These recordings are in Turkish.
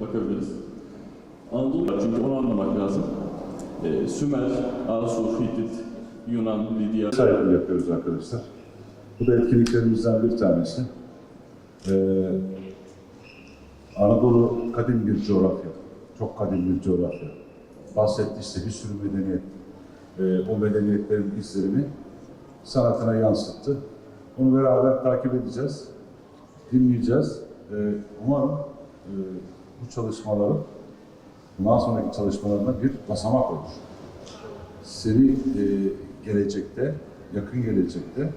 bakabiliriz. Anadolu çünkü onu anlamak lazım. Ee, Sümer, Asur, Hitit, Yunan, Lidya. saygı yapıyoruz arkadaşlar. Bu da etkinliklerimizden bir tanesi. Ee, Anadolu kadim bir coğrafya. Çok kadim bir coğrafya. Bahsetti işte bir sürü medeniyet. Ee, o medeniyetlerin izlerini sanatına yansıttı. Onu beraber takip edeceğiz, dinleyeceğiz. Ee, umarım e, bu çalışmaların bundan sonraki çalışmalarına bir basamak olur seri e, gelecekte, yakın gelecekte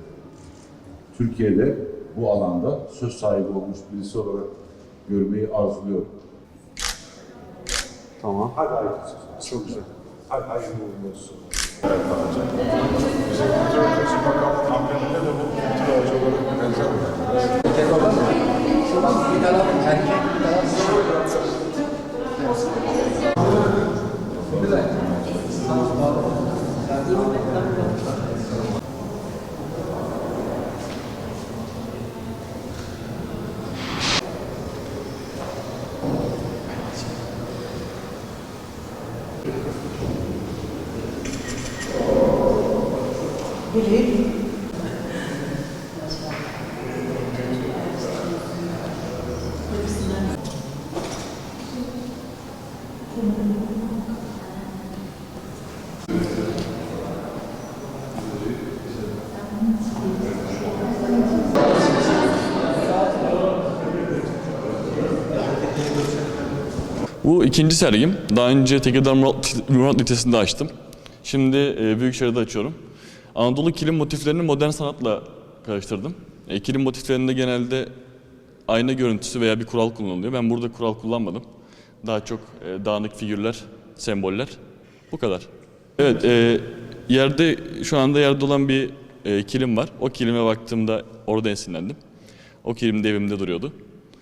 Türkiye'de bu alanda söz sahibi olmuş birisi olarak görmeyi arzuluyorum. Tamam. Hadi hayırlı olsun. Çok güzel. Hadi hayırlı uğurlu olsun. Evet. Bizim kültür taşı bakanlık ambleminde de bu kültür ağacı olarak benzer bir Believe Bu ikinci sergim. Daha önce Tekirdağ Murat, Murat Lisesi'nde açtım. Şimdi e, Büyükşehir'de açıyorum. Anadolu kilim motiflerini modern sanatla karıştırdım. E, kilim motiflerinde genelde ayna görüntüsü veya bir kural kullanılıyor. Ben burada kural kullanmadım. Daha çok e, dağınık figürler, semboller. Bu kadar. Evet, e, yerde şu anda yerde olan bir e, kilim var. O kilime baktığımda orada esinlendim. O kilim de evimde duruyordu.